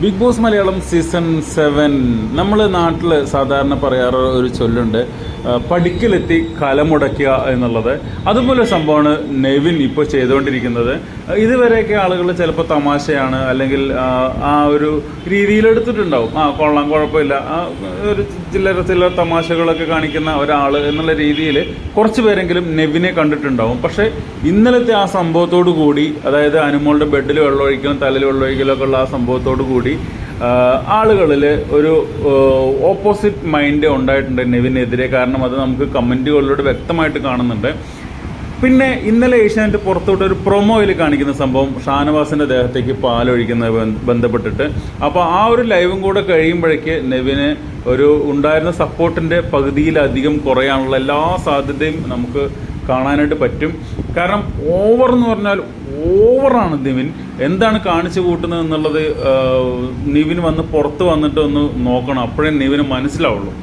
Big boss Malayalam season seven നമ്മൾ നാട്ടിൽ സാധാരണ പറയാറ് ഒരു ചൊല്ലുണ്ട്. പടിക്കലെത്തി കലമുടക്കുക എന്നുള്ളത്. അതുപോലെ സംഭവമാണ് നെവിൻ ഇപ്പോൾ ചെയ്തുകൊണ്ടിരിക്കുന്നത്. ഇതുവരെയൊക്കെ ആളുകൾ ചിലപ്പോൾ തമാശയാണ് അല്ലെങ്കിൽ ആ, ഒരു രീതിയിലെടുത്തിട്ടുണ്ടാവും ആ കൊള്ളാം കുഴപ്പമില്ല. ആ, ഒരു ചില്ലറ ചില്ലറ തമാശകളൊക്കെ കാണിക്കുന്ന ഒരാൾ എന്നുള്ള രീതിയിൽ കുറച്ച് പേരെങ്കിലും നെവിനെ കണ്ടിട്ടുണ്ടാവും. പക്ഷേ ഇന്നലത്തെ ആ സംഭവത്തോടു കൂടി അതായത് അനുമോളുടെ ബെഡിൽ വെള്ളമൊഴിക്കലും തലയിൽ വെള്ളമൊഴിക്കലും ഒക്കെ ഉള്ള ആ സംഭവത്തോടു കൂടി ആളുകളിൽ ഒരു ഓപ്പോസിറ്റ് മൈൻഡ് ഉണ്ടായിട്ടുണ്ട് നെവിനെതിരെ. കാരണം അത് നമുക്ക് കമന്റുകളിലൂടെ വ്യക്തമായിട്ട് കാണുന്നുണ്ട്. പിന്നെ ഇന്നലെ ഏഷ്യാനെറ്റ് പുറത്തോട്ട് ഒരു പ്രൊമോയിൽ കാണിക്കുന്ന സംഭവം ഷാനവാസിന്റെ ദേഹത്തേക്ക് പാലൊഴിക്കുന്ന ബന്ധ- ബന്ധപ്പെട്ടിട്ട്. അപ്പോൾ ആ ഒരു ലൈവും കൂടെ കഴിയുമ്പോഴേക്ക് നെവിന് ഒരു ഉണ്ടായിരുന്ന സപ്പോർട്ടിന്റെ പകുതിയിലധികം കുറയാനുള്ള എല്ലാ സാധ്യതയും നമുക്ക് കാണാനായിട്ട് പറ്റും. കാരണം ഓവർ എന്ന് പറഞ്ഞാൽ ഓവറാണ് നിവിൻ. എന്താണ് കാണിച്ചു കൂട്ടുന്നത് എന്നുള്ളത് നിവിൻ വന്ന് പുറത്ത് വന്നിട്ട് ഒന്ന് നോക്കണം. അപ്പോഴേ നിവിന് മനസ്സിലാവുള്ളൂ.